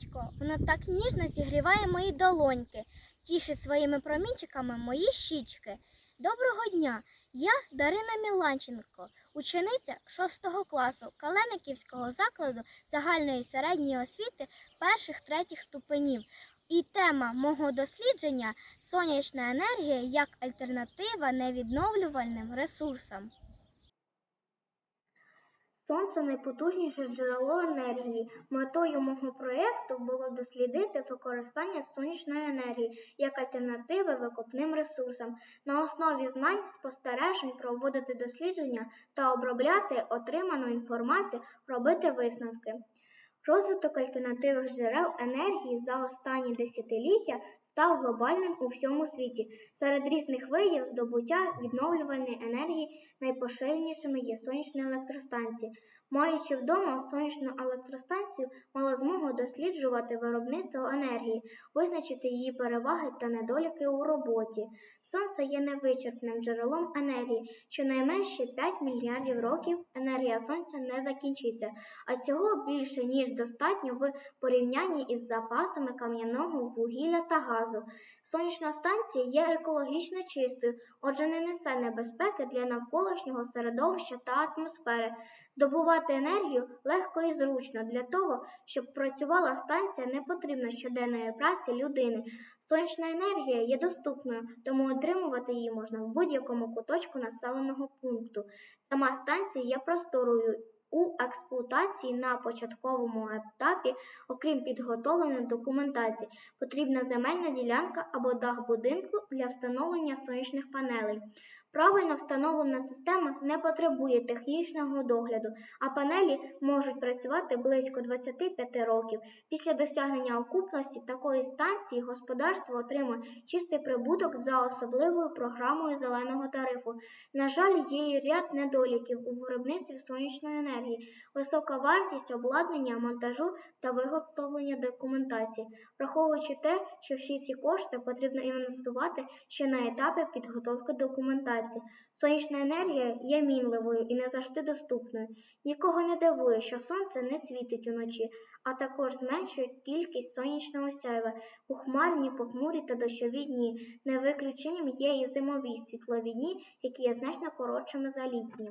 Сонечко, воно так ніжно зігріває мої долоньки, тішить своїми промінчиками мої щічки. Доброго дня! Я Дарина Міланченко, учениця 6 класу Калениківського закладу загальної середньої освіти перших третіх ступенів. І тема мого дослідження сонячна енергія як альтернатива невідновлювальним ресурсам. Сонце найпотужніше джерело енергії. Метою мого проєкту було дослідити використання сонячної енергії як альтернативи викопним ресурсам. На основі знань, спостережень проводити дослідження та обробляти отриману інформацію, робити висновки. Розвиток альтернативних джерел енергії за останні десятиліття став глобальним у всьому світі. Серед різних видів здобуття відновлювальної енергії найпоширенішими є сонячні електростанції. Маючи вдома сонячну електростанцію, мала змогу досліджувати виробництво енергії, визначити її переваги та недоліки у роботі. Сонце є невичерпним джерелом енергії. Щонайменше 5 мільярдів років енергія сонця не закінчиться, а цього більше ніж достатньо в порівнянні із запасами кам'яного вугілля та газу. Сонячна станція є екологічно чистою, отже, не несе небезпеки для навколишнього середовища та атмосфери. Добувати енергію легко і зручно. Для того, щоб працювала станція, не потрібно щоденної праці людини. Сонячна енергія є доступною, тому отримувати її можна в будь-якому куточку населеного пункту. Сама станція є просторою у експлуатації на початковому етапі, окрім підготовленої документації, потрібна земельна ділянка або дах будинку для встановлення сонячних панелей. Правильно встановлена система не потребує технічного догляду, а панелі можуть працювати близько 25 років. Після досягнення окупності такої станції господарство отримує чистий прибуток за особливою програмою зеленого тарифу. На жаль, є і ряд недоліків у виробництві сонячної енергії, висока вартість обладнання, монтажу та виготовлення документації, враховуючи те, що всі ці кошти потрібно інвестувати ще на етапі підготовки документації. Сонячна енергія є мінливою і не завжди доступною. Нікого не дивує, що сонце не світить уночі, а також зменшує кількість сонячного сяйва у хмарні, похмурі та дощові дні. Не виключенням є і зимові світлові дні, які є значно коротшими за літні.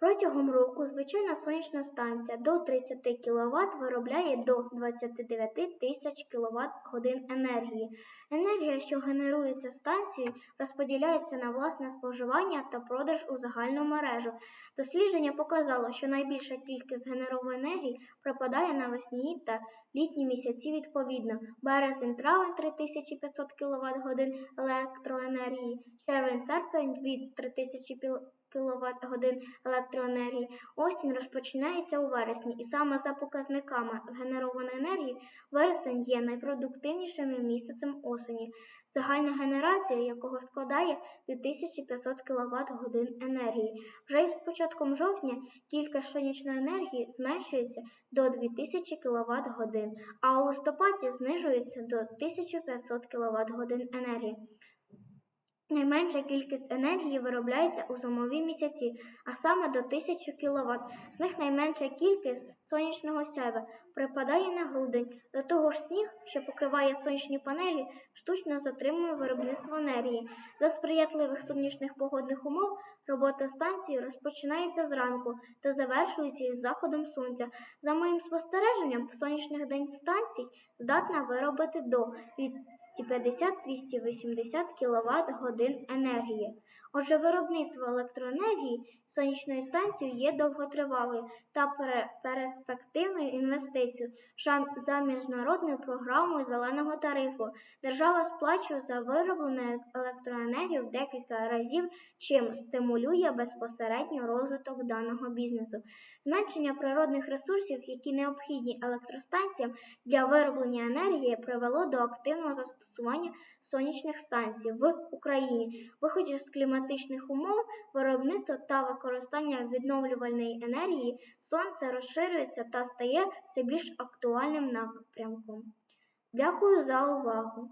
Протягом року звичайна сонячна станція до 30 кВт виробляє до 29 тисяч кВт годин енергії. Енергія, що генерується станцією, розподіляється на власне споживання та продаж у загальну мережу. Дослідження показало, що найбільша кількість генерованої енергії припадає на весні та літні місяці відповідно. Березень-травень 3500 кВт годин електроенергії, червень-серпень від 3000 кВт годин електроенергії. Осінь розпочинається у вересні, і саме за показниками згенерованої енергії вересень є найпродуктивнішим місяцем осені, загальна генерація якого складає 2500 кВт годин енергії. Вже із початком жовтня кількість сонячної енергії зменшується до 2000 кВт годин, а у листопаді знижується до 1500 кВт годин енергії. Найменша кількість енергії виробляється у зимові місяці, а саме до 1000 кВт. З них найменша кількість сонячного сяйва припадає на грудень. До того ж сніг, що покриває сонячні панелі, штучно затримує виробництво енергії. За сприятливих сонячних погодних умов робота станції розпочинається зранку та завершується із заходом сонця. За моїм спостереженням, в сонячних день станцій здатна виробити до від 250-280 кВт годин енергії. Отже, виробництво електроенергії сонячної станції є довготривалою та перспективною інвестицією за міжнародною програмою зеленого тарифу. Держава сплачує за вироблену електроенергію в декілька разів, чим стимулює безпосередньо розвиток даного бізнесу. Зменшення природних ресурсів, які необхідні електростанціям для вироблення енергії, привело до активного застосування сонячних станцій в Україні. Виходячи з кліматичних умов, виробництво та використання відновлювальної енергії, сонце розширюється та стає все більш актуальним напрямком. Дякую за увагу!